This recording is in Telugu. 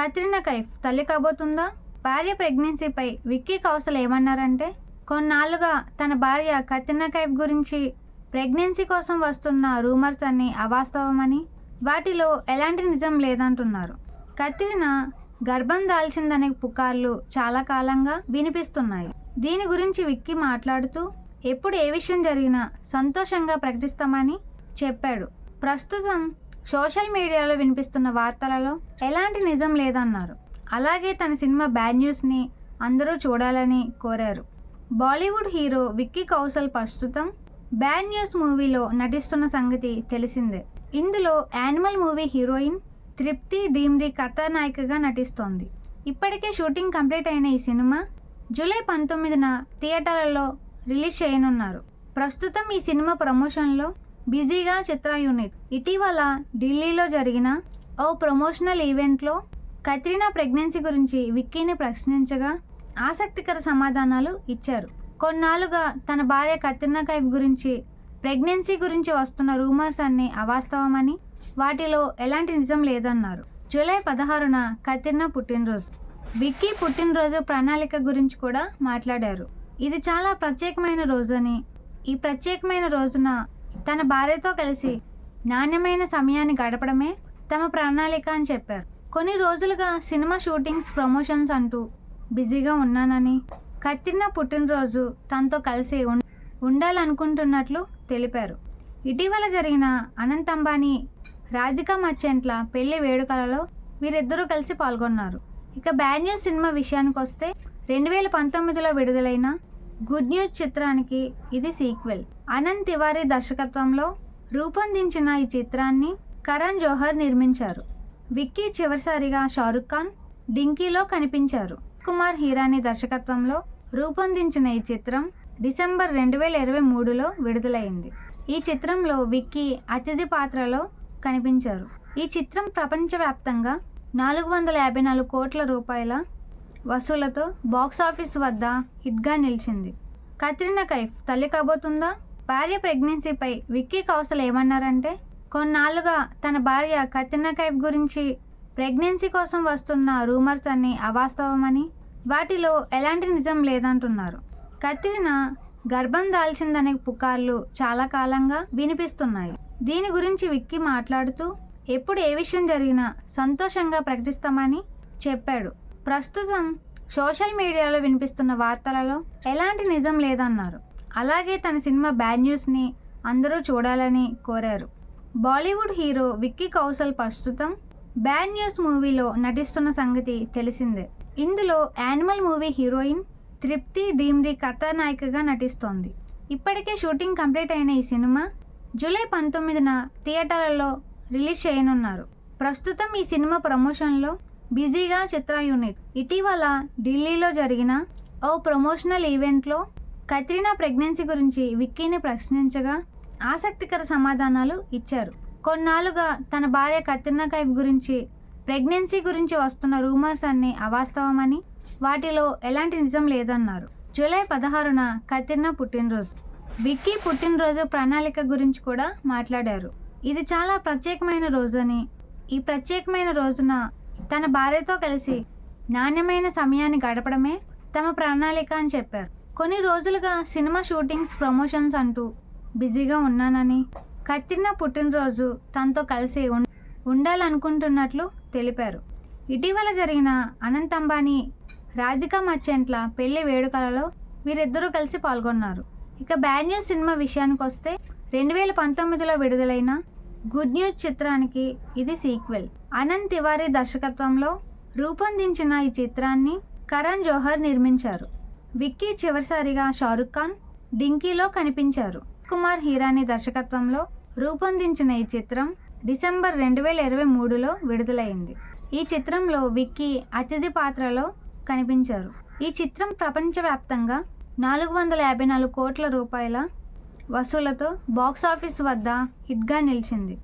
కత్రినా కైఫ్ తల్లి కాబోతుందా? భార్య ప్రెగ్నెన్సీపై విక్కీ కౌశల్ ఏమన్నారంటే కొన్నాళ్ళుగా తన భార్య కత్రినా కైఫ్ గురించి ప్రెగ్నెన్సీ కోసం వస్తున్న రూమర్స్ అన్ని అవాస్తవమని వాటిలో ఎలాంటి నిజం లేదంటున్నారు. కత్రినా గర్భం దాల్చిందనే పుకార్లు చాలా కాలంగా వినిపిస్తున్నాయి. దీని గురించి విక్కీ మాట్లాడుతూ ఎప్పుడు ఏ విషయం జరిగినా సంతోషంగా ప్రకటిస్తామని చెప్పాడు. ప్రస్తుతం సోషల్ మీడియాలో వినిపిస్తున్న వార్తలలో ఎలాంటి నిజం లేదన్నారు. అలాగే తన సినిమా బ్యాడ్ న్యూస్ని అందరూ చూడాలని కోరారు. బాలీవుడ్ హీరో విక్కీ కౌశల్ ప్రస్తుతం బ్యాడ్ న్యూస్ మూవీలో నటిస్తున్న సంగతి తెలిసిందే. ఇందులో యానిమల్ మూవీ హీరోయిన్ తృప్తి డీమ్రీ కథానాయికగా నటిస్తోంది. ఇప్పటికే షూటింగ్ కంప్లీట్ అయిన ఈ సినిమా జూలై పంతొమ్మిదిన థియేటర్లలో రిలీజ్ చేయనున్నారు. ప్రస్తుతం ఈ సినిమా ప్రమోషన్లో బిజీగా చిత్ర యూనిట్. ఇటీవల ఢిల్లీలో జరిగిన ఓ ప్రమోషనల్ ఈవెంట్లో కత్రినా ప్రెగ్నెన్సీ గురించి విక్కీని ప్రశ్నించగా ఆసక్తికర సమాధానాలు ఇచ్చారు. కొన్నాళ్ళుగా తన భార్య కత్రినా కైఫ్ గురించి ప్రెగ్నెన్సీ గురించి వస్తున్న రూమర్స్ అన్ని అవాస్తవమని వాటిలో ఎలాంటి నిజం లేదన్నారు. జూలై పదహారున కత్రినా పుట్టినరోజు. విక్కీ పుట్టినరోజు ప్రణాళిక గురించి కూడా మాట్లాడారు. ఇది చాలా ప్రత్యేకమైన రోజు అని ఈ ప్రత్యేకమైన రోజున తన భార్యతో కలిసి నాణ్యమైన సమయాన్ని గడపడమే తమ ప్రణాళిక అని చెప్పారు. కొన్ని రోజులుగా సినిమా షూటింగ్స్ ప్రమోషన్స్ అంటూ బిజీగా ఉన్నానని కత్రినా పుట్టినరోజు తనతో కలిసి ఉం- ఉండాలనుకుంటున్నట్లు తెలిపారు. ఇటీవల జరిగిన అనంత్ అంబానీ రాధికా మర్చెంట్ల పెళ్ళి వేడుకలలో వీరిద్దరూ కలిసి పాల్గొన్నారు. ఇక బ్యాడ్ న్యూస్ సినిమా విషయానికి వస్తే రెండు వేల పంతొమ్మిదిలో విడుదలైన గుడ్ న్యూస్ చిత్రానికి ఇది సీక్వెల్. అనంత్ తివారీ దర్శకత్వంలో రూపొందించిన ఈ చిత్రాన్ని కరణ్ జోహర్ నిర్మించారు. విక్కీ చివరిసారిగా షారుఖ్ ఖాన్ డింకీలో కనిపించారు. కుమార్ హీరాని దర్శకత్వంలో రూపొందించిన ఈ చిత్రం డిసెంబర్ రెండు వేల ఇరవై మూడులో విడుదలైంది. ఈ చిత్రంలో విక్కీ అతిథి పాత్రలో కనిపించారు. ఈ చిత్రం ప్రపంచవ్యాప్తంగా నాలుగు వందల యాభై నాలుగు కోట్ల రూపాయల వసూలతో బాక్స్ ఆఫీస్ వద్ద హిట్గా నిలిచింది. కత్రినా కైఫ్ తల్లి కాబోతుందా? భార్య ప్రెగ్నెన్సీపై విక్కీ కౌశల్ ఏమన్నారంటే కొన్నాళ్ళుగా తన భార్య కత్రినా కైఫ్ గురించి ప్రెగ్నెన్సీ కోసం వస్తున్న రూమర్స్ అన్ని అవాస్తవమని వాటిలో ఎలాంటి నిజం లేదంటున్నారు. కత్రినా గర్భం దాల్చిందనే పుకార్లు చాలా కాలంగా వినిపిస్తున్నాయి. దీని గురించి విక్కీ మాట్లాడుతూ ఎప్పుడు ఏ విషయం జరిగినా సంతోషంగా ప్రకటిస్తామని చెప్పాడు. ప్రస్తుతం సోషల్ మీడియాలో వినిపిస్తున్న వార్తలలో ఎలాంటి నిజం లేదన్నారు. అలాగే తన సినిమా బ్యాడ్ న్యూస్ని అందరూ చూడాలని కోరారు. బాలీవుడ్ హీరో విక్కీ కౌశల్ ప్రస్తుతం బ్యాడ్ న్యూస్ మూవీలో నటిస్తున్న సంగతి తెలిసిందే. ఇందులో యానిమల్ మూవీ హీరోయిన్ తృప్తి డీమ్రీ కథానాయికగా నటిస్తోంది. ఇప్పటికే షూటింగ్ కంప్లీట్ అయిన ఈ సినిమా జూలై పంతొమ్మిదిన థియేటర్లలో రిలీజ్ చేయనున్నారు. ప్రస్తుతం ఈ సినిమా ప్రమోషన్లో బిజీగా చిత్ర యూనిట్. ఇటీవల ఢిల్లీలో జరిగిన ఓ ప్రమోషనల్ ఈవెంట్లో కత్రినా ప్రెగ్నెన్సీ గురించి విక్కీని ప్రశ్నించగా ఆసక్తికర సమాధానాలు ఇచ్చారు. కొన్నాళ్ళుగా తన భార్య కత్రినా కైఫ్ గురించి ప్రెగ్నెన్సీ గురించి వస్తున్న రూమర్స్ అన్ని అవాస్తవమని వాటిలో ఎలాంటి నిజం లేదన్నారు. జూలై పదహారున కత్రినా పుట్టినరోజు. విక్కీ పుట్టినరోజు ప్రణాళిక గురించి కూడా మాట్లాడారు. ఇది చాలా ప్రత్యేకమైన రోజు అని ఈ ప్రత్యేకమైన రోజున తన భార్యతో కలిసి నాణ్యమైన సమయాన్ని గడపడమే తమ ప్రణాళిక అని చెప్పారు. కొన్ని రోజులుగా సినిమా షూటింగ్స్ ప్రమోషన్స్ అంటూ బిజీగా ఉన్నానని కత్రినా పుట్టినరోజు తనతో కలిసి ఉం- ఉండాలనుకుంటున్నట్లు తెలిపారు. ఇటీవల జరిగిన అనంత్ అంబానీ రాధికా మర్చెంట్ల పెళ్ళి వేడుకలలో వీరిద్దరూ కలిసి పాల్గొన్నారు. ఇక బ్యాడ్ న్యూస్ సినిమా విషయానికి వస్తే రెండు వేల పంతొమ్మిదిలో విడుదలైన గుడ్ న్యూస్ చిత్రానికి ఇది సీక్వెల్. అనంత్ తివారీ దర్శకత్వంలో రూపొందించిన ఈ చిత్రాన్ని కరణ్ జోహర్ నిర్మించారు. విక్కీ చివరిసారిగా షారుఖ్ ఖాన్ డింకీలో కనిపించారు. కుమార్ హీరాని దర్శకత్వంలో రూపొందించిన ఈ చిత్రం డిసెంబర్ రెండు వేల ఇరవై మూడులో విడుదలైంది. ఈ చిత్రంలో విక్కీ అతిథి పాత్రలో కనిపించారు. ఈ చిత్రం ప్రపంచవ్యాప్తంగా నాలుగు వందల యాభై నాలుగు కోట్ల రూపాయల వసూలతో బాక్స్ ఆఫీస్ వద్ద హిట్గా నిలిచింది.